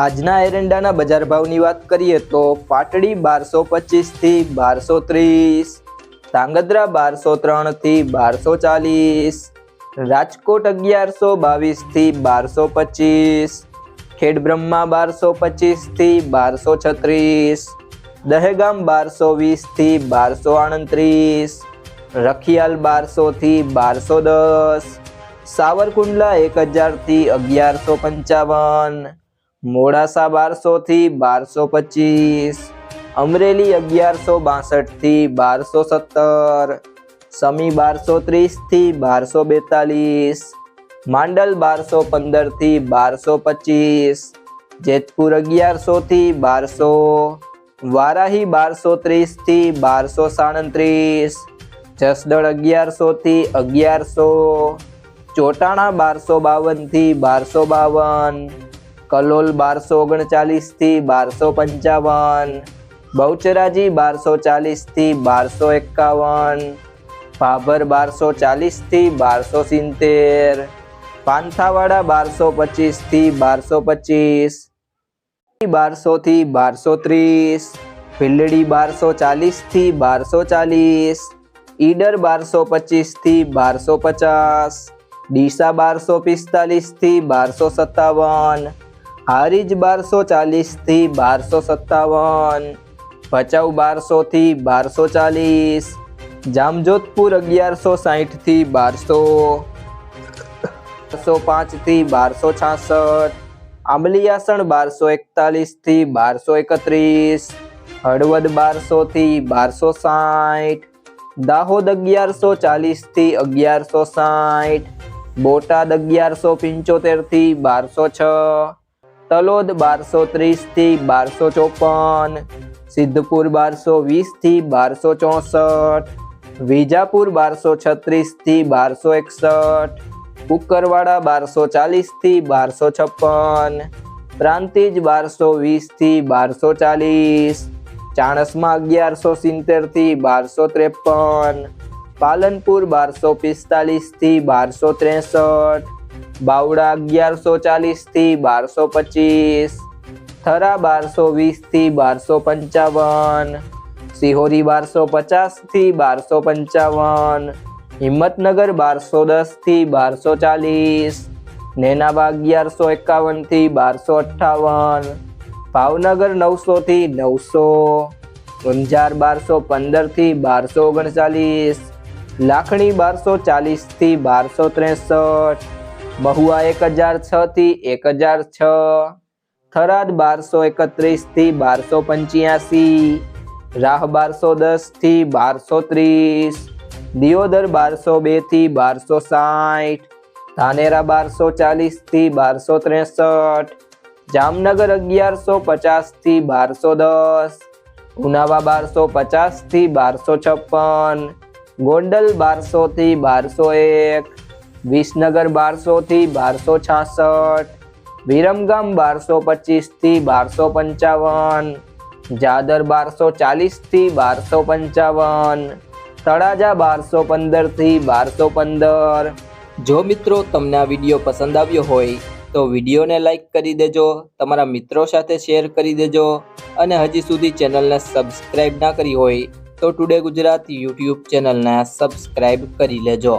આજના એરંડાના બજાર ભાવની વાત કરીએ તો પાટડી બારસો પચીસથી બારસો ત્રીસ, ધાંગધ્રા બારસો ત્રણથી બારસો ચાલીસ, રાજકોટ અગિયારસો બાવીસથી બારસો પચીસ, ખેડબ્રહ્મા બારસો પચીસથી બારસો છત્રીસ, દહેગામ બારસો વીસથી બારસો આડત્રીસ રખિયાલ બારસોથી બારસો દસ, સાવરકુંડલા એક હજારથી અગિયારસો પંચાવન મોડાસા બારસો થી બારસો પચીસ. અમરેલી અગિયારસો બાસઠથી બારસો સત્તર. સમી બારસો ત્રીસથી બારસો બેતાલીસ. માંડલ બારસો પંદરથી બારસો પચીસ. જેતપુર અગિયારસો થી બારસો. વારાહી બારસો ત્રીસથી બારસો સાડત્રીસ. જસદળ અગિયારસો થી અગિયારસો. ચોટાણા બારસો બાવનથી બારસો બાવન. કલોલ બારસો ઓગણચાલીસથી બારસો પંચાવન બહુચરાજી બારસો ચાલીસથી બારસો એકાવન ભાભર બારસો ચાલીસથી બારસો સિત્તેર પાંથાવાડા બારસો પચીસથી બારસો પચીસ બારસો થી બારસો ત્રીસ ભીલડી બારસો ચાલીસથી બારસો ચાલીસ ઈડર બારસો પચીસથી બારસો પચાસ ડીસા બારસો પિસ્તાલીસથી બારસો સત્તાવન હારીજ બારસો ચાલીસથી બારસો સત્તાવન, ભચાઉ બારસો થી બારસો ચાલીસ, જામજોધપુર અગિયારસો સાહીઠથી બારસો બારસો પાંચથી બારસો છાસઠ આંબલિયાસણ બારસો એકતાલીસથી બારસો એકત્રીસ, હળવદ બારસો થી બારસો સાઠ દાહોદ અગિયારસો ચાલીસથી અગિયારસો સાઠ બોટાદ અગિયારસો પંચોતેરથી બારસો છ તલોદ બારસો ત્રીસથી બારસો ચોપન, સિદ્ધપુર બારસો વીસથી બારસો ચોસઠ, વિજાપુર બારસો છત્રીસથી બારસો એકસઠ કુકરવાડા બારસો ચાલીસથી બારસો છપ્પન, પ્રાંતિજ બારસો વીસથી બારસો ચાલીસ, ચાણસમાં અગિયારસો સિત્તેરથી બારસો ત્રેપન, પાલનપુર બારસો પિસ્તાલીસથી બારસો ત્રેસઠ બાવડા અગિયારસો ચાલીસથી બારસો પચીસ, થરા બારસો વીસથી બારસો પંચાવન, સિહોરી બારસો પચાસથી બારસો પંચાવન, હિંમતનગર બારસો દસથી બારસો ચાલીસ, નેનાબા અગિયારસો એકાવનથી બારસો અઠ્ઠાવન, ભાવનગર નવસો થી નવસો, ઊંઝાર બારસો પંદરથી બારસો ઓગણચાલીસ, લાખણી બારસો ચાલીસથી બારસો ત્રેસઠ મહુવા એક હજાર છ થી એક હજાર છ. થરાદ બારસો એકત્રીસથી બારસો પંચ્યાસી. રાહ બારસો દસથી બારસો ત્રીસ. દિયોદર બારસો બેથી બારસો સાઠ. ધાનેરા બારસો ચાલીસથી બારસો ત્રેસઠ. જામનગર અગિયારસો પચાસથી બારસો દસ. ઉનાવા બારસો પચાસથી બારસો છપ્પન. ગોંડલ બારસો થી બારસો એક. વિસનગર બારસો થી બારસો છાસઠ, વિરમગામ બારસો પચીસથી બારસો પંચાવન, જાદર બારસો ચાલીસથી બારસો પંચાવન, તળાજા બારસો પંદરથી બારસો પંદર. જો મિત્રો તમને આ વીડિયો પસંદ આવ્યો હોય, તો વિડીયોને લાઈક કરી દેજો, તમારા મિત્રો સાથે શેર કરી દેજો, અને હજી સુધી ચેનલને સબસ્ક્રાઈબ ના કરી હોય, તો ટુડે ગુજરાત યુટ્યુબ ચેનલને સબસ્ક્રાઈબ કરી લેજો.